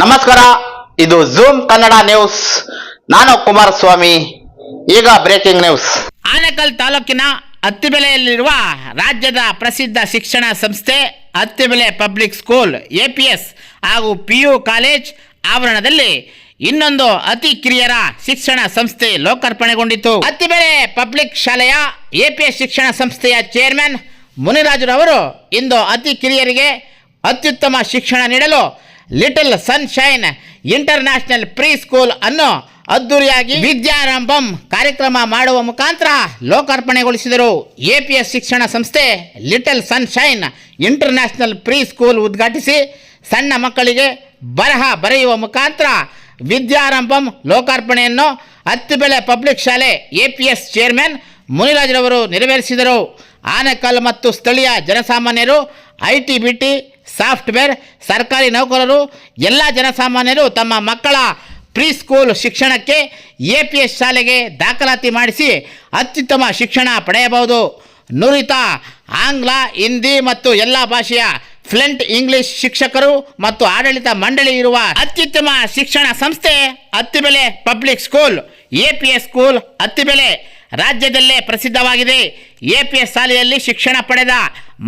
ನಮಸ್ಕಾರ, ಇದು zoom Kannada news ನಾನು ಕುಮಾರಸ್ವಾಮಿ, ಈಗ ಬ್ರೇಕಿಂಗ್ ನ್ಯೂಸ್ ಆನೇಕಲ್ ತಾಲೂಕಿನ ಅತ್ತಿಬೆಲೆಯಲ್ಲಿರುವ ರಾಜ್ಯದ ಪ್ರಸಿದ್ಧ ಶಿಕ್ಷಣ ಸಂಸ್ಥೆ ಅತ್ತಿಬೆಲೆ ಪಬ್ಲಿಕ್ ಸ್ಕೂಲ್ ಎಪಿಎಸ್ ಹಾಗೂ ಪಿಯು ಕಾಲೇಜ್ ಆವರಣದಲ್ಲಿ ಇನ್ನೊಂದು ಅತಿ ಕಿರಿಯರ ಶಿಕ್ಷಣ ಸಂಸ್ಥೆ ಲೋಕಾರ್ಪಣೆಗೊಂಡಿತು ಅತ್ತಿಬೆಲೆ ಪಬ್ಲಿಕ್ ಶಾಲೆಯ ಎಪಿಎಸ್ ಶಿಕ್ಷಣ ಸಂಸ್ಥೆಯ ಚೇರ್ಮನ್ ಮುನಿರಾಜುರವರು ಇಂದು ಅತಿ ಕಿರಿಯರಿಗೆ ಅತ್ಯುತ್ತಮ ಶಿಕ್ಷಣ ನೀಡಲು little sunshine international pre school ಅನ್ನು ಅದ್ದೂರಿಯಾಗಿ ವಿದ್ಯಾರಂಭಂ ಕಾರ್ಯಕ್ರಮ ಮಾಡುವ ಮುಖಾಂತರ ಲೋಕಾರ್ಪಣೆಗೊಳಿಸಿದರು. ಎಪಿಎಸ್ ಶಿಕ್ಷಣ ಸಂಸ್ಥೆ little sunshine international pre school ಉದ್ಘಾಟಿಸಿ ಸಣ್ಣ ಮಕ್ಕಳಿಗೆ ಬರಹ ಬರೆಯುವ ಮುಖಾಂತರ ವಿದ್ಯಾರಂಭಂ ಲೋಕಾರ್ಪಣೆಯನ್ನು ಹತ್ತಿಬೆಲೆ ಪಬ್ಲಿಕ್ ಶಾಲೆ ಎಪಿಎಸ್ ಚೇರ್ಮನ್ ಮುನಿರಾಜ್ರವರು ನೆರವೇರಿಸಿದರು. ಆನೆಕಲ್ ಮತ್ತು ಸ್ಥಳೀಯ ಜನಸಾಮಾನ್ಯರು, ಐ ಟಿ ಬಿ ಸಾಫ್ಟ್ವೇರ್, ಸರ್ಕಾರಿ ನೌಕರರು, ಎಲ್ಲ ಜನಸಾಮಾನ್ಯರು ತಮ್ಮ ಮಕ್ಕಳ ಪ್ರೀ ಸ್ಕೂಲ್ ಶಿಕ್ಷಣಕ್ಕೆ ಎ ಪಿ ಎಸ್ ಶಾಲೆಗೆ ದಾಖಲಾತಿ ಮಾಡಿಸಿ ಅತ್ಯುತ್ತಮ ಶಿಕ್ಷಣ ಪಡೆಯಬಹುದು. ನುರಿತ ಆಂಗ್ಲ, ಹಿಂದಿ ಮತ್ತು ಎಲ್ಲ ಭಾಷೆಯ ಫ್ಲೆಂಟ್ ಇಂಗ್ಲಿಷ್ ಶಿಕ್ಷಕರು ಮತ್ತು ಆಡಳಿತ ಮಂಡಳಿ ಇರುವ ಅತ್ಯುತ್ತಮ ಶಿಕ್ಷಣ ಸಂಸ್ಥೆ Attibele public school A P S school Attibele ರಾಜ್ಯದಲ್ಲೇ ಪ್ರಸಿದ್ಧವಾಗಿದೆ. ಎ ಪಿ ಎಸ್ ಶಾಲೆಯಲ್ಲಿ ಶಿಕ್ಷಣ ಪಡೆದ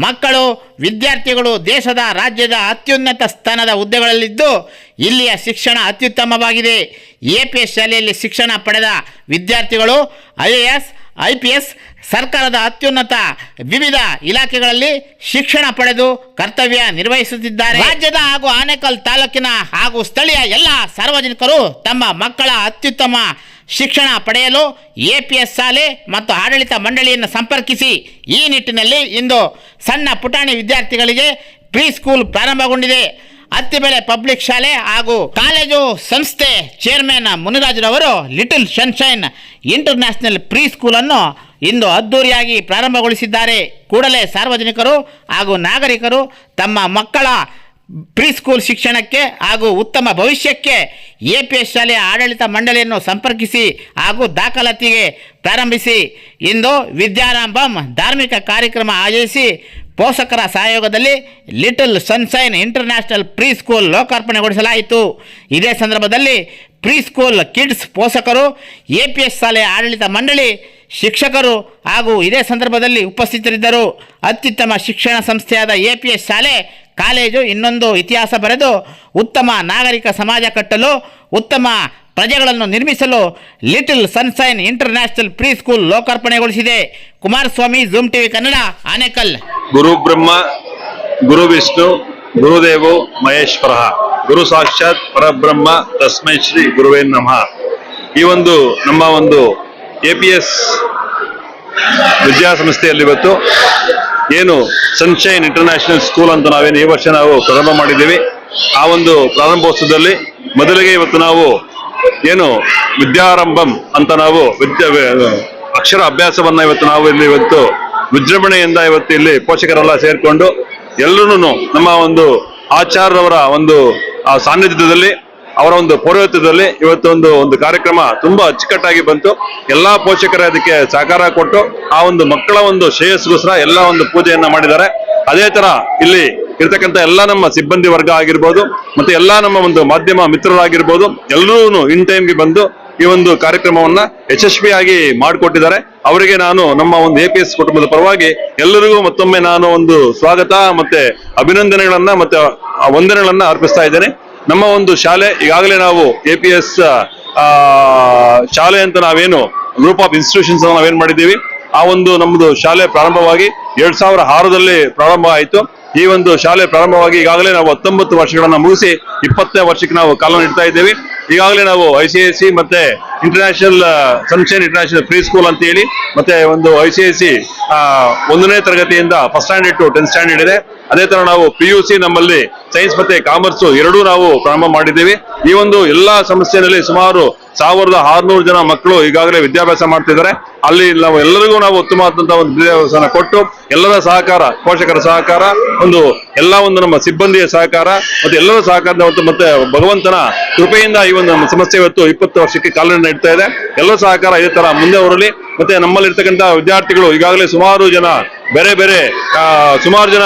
ಮಕ್ಕಳು, ವಿದ್ಯಾರ್ಥಿಗಳು ದೇಶದ ರಾಜ್ಯದ ಅತ್ಯುನ್ನತ ಸ್ಥಾನದ ಹುದ್ದೆಗಳಲ್ಲಿದ್ದು, ಇಲ್ಲಿಯ ಶಿಕ್ಷಣ ಅತ್ಯುತ್ತಮವಾಗಿದೆ. ಎ ಪಿ ಎಸ್ ಶಾಲೆಯಲ್ಲಿ ಶಿಕ್ಷಣ ಪಡೆದ ವಿದ್ಯಾರ್ಥಿಗಳು, I A S, I P S ಸರ್ಕಾರದ ಅತ್ಯುನ್ನತ ವಿವಿಧ ಇಲಾಖೆಗಳಲ್ಲಿ ಶಿಕ್ಷಣ ಪಡೆದು ಕರ್ತವ್ಯ ನಿರ್ವಹಿಸುತ್ತಿದ್ದಾರೆ. ರಾಜ್ಯದ ಹಾಗೂ ಆನೇಕಲ್ ತಾಲೂಕಿನ ಹಾಗೂ ಸ್ಥಳೀಯ ಎಲ್ಲ ಸಾರ್ವಜನಿಕರು ತಮ್ಮ ಮಕ್ಕಳ ಅತ್ಯುತ್ತಮ ಶಿಕ್ಷಣ ಪಡೆಯಲು ಎ ಪಿ ಎಸ್ ಶಾಲೆ ಮತ್ತು ಆಡಳಿತ ಮಂಡಳಿಯನ್ನು ಸಂಪರ್ಕಿಸಿ ಈ ನಿಟ್ಟಿನಲ್ಲಿ ಇಂದು ಸಣ್ಣ ಪುಟಾಣಿ ವಿದ್ಯಾರ್ಥಿಗಳಿಗೆ ಪ್ರೀ ಸ್ಕೂಲ್ ಪ್ರಾರಂಭಗೊಂಡಿದೆ. ಅತ್ತಿಬೆಳೆ ಪಬ್ಲಿಕ್ ಶಾಲೆ ಹಾಗೂ ಕಾಲೇಜು ಸಂಸ್ಥೆ ಚೇರ್ಮನ್ ಮುನಿರಾಜುರವರು ಲಿಟಲ್ ಸನ್ಶೈನ್ ಇಂಟರ್ನ್ಯಾಷನಲ್ ಪ್ರೀ ಸ್ಕೂಲನ್ನು ಇಂದು ಅದ್ದೂರಿಯಾಗಿ ಪ್ರಾರಂಭಗೊಳಿಸಿದ್ದಾರೆ. ಕೂಡಲೇ ಸಾರ್ವಜನಿಕರು ಹಾಗೂ ನಾಗರಿಕರು ತಮ್ಮ ಮಕ್ಕಳ ಪ್ರೀ ಸ್ಕೂಲ್ ಶಿಕ್ಷಣಕ್ಕೆ ಹಾಗೂ ಉತ್ತಮ ಭವಿಷ್ಯಕ್ಕೆ ಎ ಪಿ ಎಸ್ ಶಾಲೆಯ ಆಡಳಿತ ಮಂಡಳಿಯನ್ನು ಸಂಪರ್ಕಿಸಿ ಹಾಗೂ ದಾಖಲಾತಿಗೆ ಪ್ರಾರಂಭಿಸಿ. ಇಂದು ವಿದ್ಯಾರಂಭಂ ಧಾರ್ಮಿಕ ಕಾರ್ಯಕ್ರಮ ಆಯೋಜಿಸಿ ಪೋಷಕರ ಸಹಯೋಗದಲ್ಲಿ ಲಿಟಲ್ ಸನ್ಸೈನ್ ಇಂಟರ್ನ್ಯಾಷನಲ್ ಪ್ರೀ ಸ್ಕೂಲ್ ಲೋಕಾರ್ಪಣೆಗೊಳಿಸಲಾಯಿತು. ಇದೇ ಸಂದರ್ಭದಲ್ಲಿ ಪ್ರೀ ಸ್ಕೂಲ್ ಕಿಡ್ಸ್ ಪೋಷಕರು, ಎ ಪಿ ಎಸ್ ಶಾಲೆಯ ಆಡಳಿತ ಮಂಡಳಿ ಶಿಕ್ಷಕರು ಹಾಗೂ ಇದೇ ಸಂದರ್ಭದಲ್ಲಿ ಉಪಸ್ಥಿತರಿದ್ದರು. ಅತ್ಯುತ್ತಮ ಶಿಕ್ಷಣ ಸಂಸ್ಥೆಯಾದ ಎ ಪಿ ಎಸ್ ಶಾಲೆ ಕಾಲೇಜು ಇನ್ನೊಂದು ಇತಿಹಾಸ ಬರೆದು ಉತ್ತಮ ನಾಗರಿಕ ಸಮಾಜ ಕಟ್ಟಲು, ಉತ್ತಮ ಪ್ರಜೆಗಳನ್ನು ನಿರ್ಮಿಸಲು little sunshine international pre school ಲೋಕಾರ್ಪಣೆಗೊಳಿಸಿದೆ. Kumaraswamy, zoom TV Kannada, Anekal. ಗುರು ಬ್ರಹ್ಮ, ಗುರು ವಿಷ್ಣು ಗುರುದೇವೋ ಮಹೇಶ್ವರ. ಗುರು ಸಾಕ್ಷಾತ್ ಪರಬ್ರಹ್ಮ, ತಸ್ಮೈ ಶ್ರೀ ಗುರುವೇ ನಮಃ. ಈ ಒಂದು ನಮ್ಮ ಒಂದು ಎ ಪಿ ಎಸ್ ವಿದ್ಯಾಸಂಸ್ಥೆಯಲ್ಲಿ ಇವತ್ತು ಏನು ಸನ್ಶೈನ್ ಇಂಟರ್ನ್ಯಾಷನಲ್ ಸ್ಕೂಲ್ ಅಂತ ನಾವೇನು ಈ ವರ್ಷ ನಾವು ಪ್ರಾರಂಭ ಮಾಡಿದ್ದೀವಿ. ಆ ಒಂದು ಪ್ರಾರಂಭೋತ್ಸವದಲ್ಲಿ ಮೊದಲಿಗೆ ಇವತ್ತು ನಾವು ಏನು ವಿದ್ಯಾರಂಭಂ ಅಂತ ನಾವು ವಿದ್ಯಾ ಅಕ್ಷರ ಅಭ್ಯಾಸವನ್ನ ಇವತ್ತು ನಾವು ಇಲ್ಲಿ ಇವತ್ತು ವಿಜೃಂಭಣೆಯಿಂದ ಇವತ್ತು ಇಲ್ಲಿ ಪೋಷಕರೆಲ್ಲ ಸೇರಿಕೊಂಡು ಎಲ್ಲರೂ ನಮ್ಮ ಒಂದು ಆಚಾರ್ಯವರ ಒಂದು ಸಾನ್ನಿಧ್ಯದಲ್ಲಿ ಅವರ ಒಂದು ಪೌರೋಹಿತ್ಯದಲ್ಲಿ ಇವತ್ತೊಂದು ಒಂದು ಕಾರ್ಯಕ್ರಮ ತುಂಬಾ ಅಚ್ಚುಕಟ್ಟಾಗಿ ಬಂತು. ಎಲ್ಲಾ ಪೋಷಕರೇ ಅದಕ್ಕೆ ಸಹಕಾರ ಕೊಟ್ಟು ಆ ಒಂದು ಮಕ್ಕಳ ಒಂದು ಶ್ರೇಯಸ್ಗೋಸ್ಕರ ಎಲ್ಲ ಒಂದು ಪೂಜೆಯನ್ನ ಮಾಡಿದ್ದಾರೆ. ಅದೇ ತರ ಇಲ್ಲಿ ಇರ್ತಕ್ಕಂಥ ಎಲ್ಲ ನಮ್ಮ ಸಿಬ್ಬಂದಿ ವರ್ಗ ಆಗಿರ್ಬೋದು, ಮತ್ತೆ ಎಲ್ಲಾ ನಮ್ಮ ಒಂದು ಮಾಧ್ಯಮ ಮಿತ್ರರಾಗಿರ್ಬೋದು ಎಲ್ಲರೂ ಇನ್ ಟೈಮ್ಗೆ ಬಂದು ಈ ಒಂದು ಕಾರ್ಯಕ್ರಮವನ್ನ ಯಶಸ್ವಿಯಾಗಿ ಮಾಡಿಕೊಟ್ಟಿದ್ದಾರೆ. ಅವರಿಗೆ ನಾನು ನಮ್ಮ ಒಂದು ಎ ಕುಟುಂಬದ ಪರವಾಗಿ ಎಲ್ಲರಿಗೂ ಮತ್ತೊಮ್ಮೆ ನಾನು ಒಂದು ಸ್ವಾಗತ ಮತ್ತೆ ಅಭಿನಂದನೆಗಳನ್ನ ಮತ್ತೆ ವಂದನೆಗಳನ್ನ ಅರ್ಪಿಸ್ತಾ ಇದ್ದೇನೆ. ನಮ್ಮ ಒಂದು ಶಾಲೆ, ಈಗಾಗಲೇ ನಾವು ಎ ಪಿ ಎಸ್ ಶಾಲೆ ಅಂತ ನಾವೇನು ಗ್ರೂಪ್ ಆಫ್ ಇನ್ಸ್ಟಿಟ್ಯೂಷನ್ಸ್ ನಾವೇನ್ ಮಾಡಿದ್ದೀವಿ, ಆ ಒಂದು ನಮ್ಮದು ಶಾಲೆ ಪ್ರಾರಂಭವಾಗಿ ಎರಡ್ ಸಾವಿರ ಆರರಲ್ಲಿ ಪ್ರಾರಂಭ ಆಯಿತು. ಈ ಒಂದು ಶಾಲೆ ಪ್ರಾರಂಭವಾಗಿ ಈಗಾಗಲೇ ನಾವು ಹತ್ತೊಂಬತ್ತು ವರ್ಷಗಳನ್ನ ಮುಗಿಸಿ ಇಪ್ಪತ್ತನೇ ವರ್ಷಕ್ಕೆ ನಾವು ಕಾಲ ನೀಡ್ತಾ ಇದ್ದೇವೆ. ಈಗಾಗಲೇ ನಾವು ಐ ಸಿ ಐ ಸಿ ಮತ್ತೆ international sunshine international pre school ಅಂತ ಹೇಳಿ, ಮತ್ತೆ ಒಂದು ಐ ಸಿ ಐ ಸಿ ಒಂದನೇ ತರಗತಿಯಿಂದ first standard to tenth standard ಇದೆ. ಅದೇ ತರ ನಾವು ಪಿ ಯು ಸಿ ನಮ್ಮಲ್ಲಿ ಸೈನ್ಸ್ ಮತ್ತೆ ಕಾಮರ್ಸ್ ಎರಡೂ ನಾವು ಪ್ರಾರಂಭ ಮಾಡಿದ್ದೀವಿ. ಈ ಒಂದು ಎಲ್ಲಾ ಸಮಸ್ಯೆನಲ್ಲಿ ಸುಮಾರು ಸಾವಿರದ ಆರ್ನೂರು ಜನ ಮಕ್ಕಳು ಈಗಾಗಲೇ ವಿದ್ಯಾಭ್ಯಾಸ ಮಾಡ್ತಿದ್ದಾರೆ. ಅಲ್ಲಿ ನಾವು ಎಲ್ಲರಿಗೂ ನಾವು ಉತ್ತಮವಾದಂತಹ ಒಂದು ವಿದ್ಯಾಭ್ಯಾಸನ ಕೊಟ್ಟು, ಎಲ್ಲರ ಸಹಕಾರ, ಪೋಷಕರ ಸಹಕಾರ, ಒಂದು ಎಲ್ಲ ಒಂದು ನಮ್ಮ ಸಿಬ್ಬಂದಿಯ ಸಹಕಾರ, ಮತ್ತೆ ಎಲ್ಲರ ಸಹಕಾರದ ಮತ್ತು ಭಗವಂತನ ಕೃಪೆಯಿಂದ ಈ ಒಂದು ನಮ್ಮ ಸಂಸ್ಥೆ ಇವತ್ತು ಇಪ್ಪತ್ತು ವರ್ಷಕ್ಕೆ ಕಾಲನ್ನ ನೀಡ್ತಾ ಇದೆ. ಎಲ್ಲರೂ ಸಹಕಾರ ಇದೇ ತರ ಮುಂದೆ ಹೊರಲಿ ಮತ್ತೆ ನಮ್ಮಲ್ಲಿ ಇರ್ತಕ್ಕಂಥ ವಿದ್ಯಾರ್ಥಿಗಳು ಈಗಾಗಲೇ ಸುಮಾರು ಜನ, ಬೇರೆ ಬೇರೆ ಸುಮಾರು ಜನ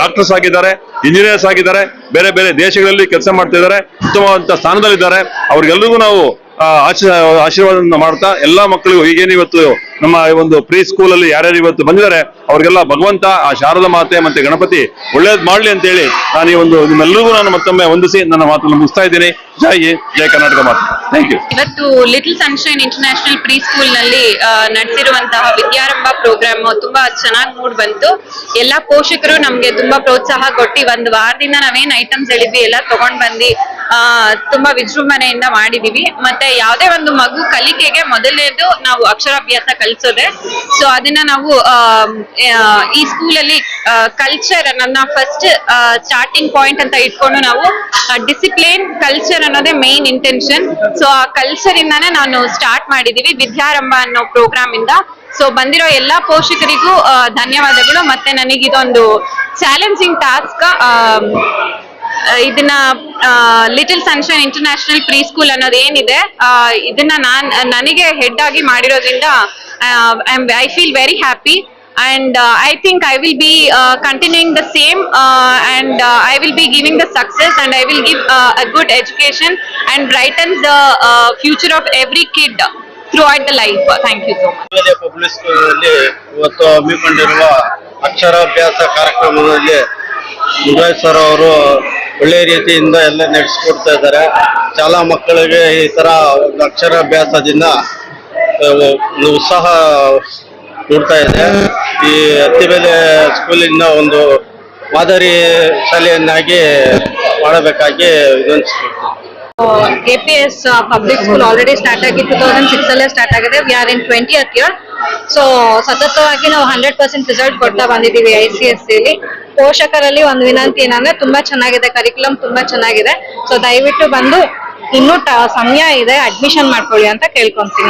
ಡಾಕ್ಟರ್ಸ್ ಆಗಿದ್ದಾರೆ ಇಂಜಿನಿಯರ್ಸ್ ಆಗಿದ್ದಾರೆ, ಬೇರೆ ಬೇರೆ ದೇಶಗಳಲ್ಲಿ ಕೆಲಸ ಮಾಡ್ತಾ ಇದ್ದಾರೆ ಉತ್ತಮವಾದಂತಹ ಸ್ಥಾನದಲ್ಲಿದ್ದಾರೆ. ಅವ್ರಿಗೆಲ್ಲರಿಗೂ ನಾವು ಆ, ಆಶೀ ಆಶೀರ್ವಾದ ಮಾಡ್ತಾ ಎಲ್ಲಾ ಮಕ್ಕಳಿಗೂ ಈಗೇನು ಇವತ್ತು ನಮ್ಮ ಒಂದು ಪ್ರೀ ಸ್ಕೂಲ್ ಅಲ್ಲಿ ಯಾರ್ಯಾರು ಇವತ್ತು ಬಂದಿದ್ದಾರೆ ಅವ್ರಿಗೆಲ್ಲ ಭಗವಂತ ಆ ಶಾರದಾ ಮಾತೆ ಮತ್ತೆ ಗಣಪತಿ ಒಳ್ಳೇದ್ ಮಾಡ್ಲಿ ಅಂತ ಹೇಳಿ ನಾನು ಈ ಒಂದು ನಿಮ್ಮೆಲ್ಲರಿಗೂ ನಾನು ಮತ್ತೊಮ್ಮೆ ವಂದಿಸಿ ನನ್ನ ಮಾತನ್ನು ಮುಗಿಸ್ತಾ ಇದ್ದೀನಿ. ಜೈ ಜೈ ಕರ್ನಾಟಕ ಮಾತು. ಥ್ಯಾಂಕ್ ಯು ಇವತ್ತು ಲಿಟಲ್ ಸನ್ಶೈನ್ ಇಂಟರ್ನ್ಯಾಷನಲ್ ಪ್ರೀ ಸ್ಕೂಲ್ನಲ್ಲಿ ನಡೆಸಿರುವಂತಹ ವಿದ್ಯಾರಂಭ ಪ್ರೋಗ್ರಾಮ್ ತುಂಬಾ ಚೆನ್ನಾಗಿ ಮೂಡ್ ಬಂತು. ಎಲ್ಲಾ ಪೋಷಕರು ನಮ್ಗೆ ತುಂಬಾ ಪ್ರೋತ್ಸಾಹ ಕೊಟ್ಟು ಒಂದು ವಾರದಿಂದ ನಾವೇನ್ ಐಟಮ್ಸ್ ಹೇಳಿದ್ವಿ ಎಲ್ಲ ತಗೊಂಡ್ ಬಂದು ಆ, ತುಂಬಾ ವಿಜೃಂಭಣೆಯಿಂದ ಮಾಡಿದೀವಿ. ಮತ್ತೆ ಯಾವುದೇ ಒಂದು ಮಗು ಕಲಿಕೆಗೆ ಮೊದಲನೇದು ನಾವು ಅಕ್ಷರಾಭ್ಯಾಸ ಕಲಿಸೋದೆ. ಸೊ ಅದನ್ನ ನಾವು ಈ ಸ್ಕೂಲಲ್ಲಿ ಕಲ್ಚರ್ ನನ್ನ ಫಸ್ಟ್ ಸ್ಟಾರ್ಟಿಂಗ್ ಪಾಯಿಂಟ್ ಅಂತ ಇಟ್ಕೊಂಡು ನಾವು ಡಿಸಿಪ್ಲಿನ್ ಕಲ್ಚರ್ ಅನ್ನೋದೇ ಮೇನ್ ಇಂಟೆನ್ಷನ್ ಸೊ ಆ ಕಲ್ಚರ್ ಇಂದಾನೆ ನಾನು ಸ್ಟಾರ್ಟ್ ಮಾಡಿದೀವಿ ವಿದ್ಯಾರಂಭ ಅನ್ನೋ ಪ್ರೋಗ್ರಾಮ್ ಇಂದ ಸೊ ಬಂದಿರೋ ಎಲ್ಲಾ ಪೋಷಕರಿಗೂ ಧನ್ಯವಾದಗಳು. ಮತ್ತೆ ನನಗಿದೊಂದು ಚಾಲೆಂಜಿಂಗ್ ಟಾಸ್ಕ್ ಇದನ್ನ Little Sunshine International Pre School ಅನ್ನೋದು ಏನಿದೆ ಇದನ್ನ ನಾನು, ನನಗೆ ಹೆಡ್ ಆಗಿ ಮಾಡಿರೋದ್ರಿಂದ I feel very happy and I think I will be continuing the same and I will be giving the success and I will give a good education and brighten the future of every kid throughout the life thank you so much public ಇವತ್ತು ಹಮ್ಮಿಕೊಂಡಿರುವ ಅಕ್ಷರಾಭ್ಯಾಸ ಕಾರ್ಯಕ್ರಮದಲ್ಲಿ ಮುಂದಾಯ್ sir ಅವರು ಒಳ್ಳೆ ರೀತಿಯಿಂದ ಎಲ್ಲ ನಡೆಸ್ಕೊಡ್ತಾ ಇದ್ದಾರೆ. ಶಾಲಾ ಮಕ್ಕಳಿಗೆ ಈ ತರ ಒಂದು ಅಕ್ಷರಾಭ್ಯಾಸದಿಂದ ಉತ್ಸಾಹ ನೋಡ್ತಾ ಇದೆ. ಈ ಹತ್ತಿಬೆಲೆ ಸ್ಕೂಲಿನ ಒಂದು ಮಾದರಿ ಶಾಲೆಯನ್ನಾಗಿ ಮಾಡಬೇಕಾಗಿ A P S public school already start ಆಗಿ ಟೂ ತೌಸಂಡ್ ಸಿಕ್ಸ್ ಅಲ್ಲೇ ಸ್ಟಾರ್ಟ್ ಆಗಿದೆ. We are in twenty year so ಸತತವಾಗಿ ನಾವು ಹಂಡ್ರೆಡ್ ಪರ್ಸೆಂಟ್ ರಿಸಲ್ಟ್ ಕೊಡ್ತಾ ಬಂದಿದ್ದೀವಿ ಐ ಸಿ ಎಸ್ ಸಿಲಿ ಪೋಷಕರಲ್ಲಿ ಒಂದು ವಿನಂತಿ ಏನಂದ್ರೆ ತುಂಬಾ ಚೆನ್ನಾಗಿದೆ ಕರಿಕ್ಯುಲಮ್ ತುಂಬಾ ಚೆನ್ನಾಗಿದೆ. ಸೊ ದಯವಿಟ್ಟು ಬಂದು ಇನ್ನೂ ಸಮಯ ಇದೆ ಅಡ್ಮಿಷನ್ ಮಾಡ್ಕೊಳ್ಳಿ ಅಂತ ಕೇಳ್ಕೊಂತೀನಿ.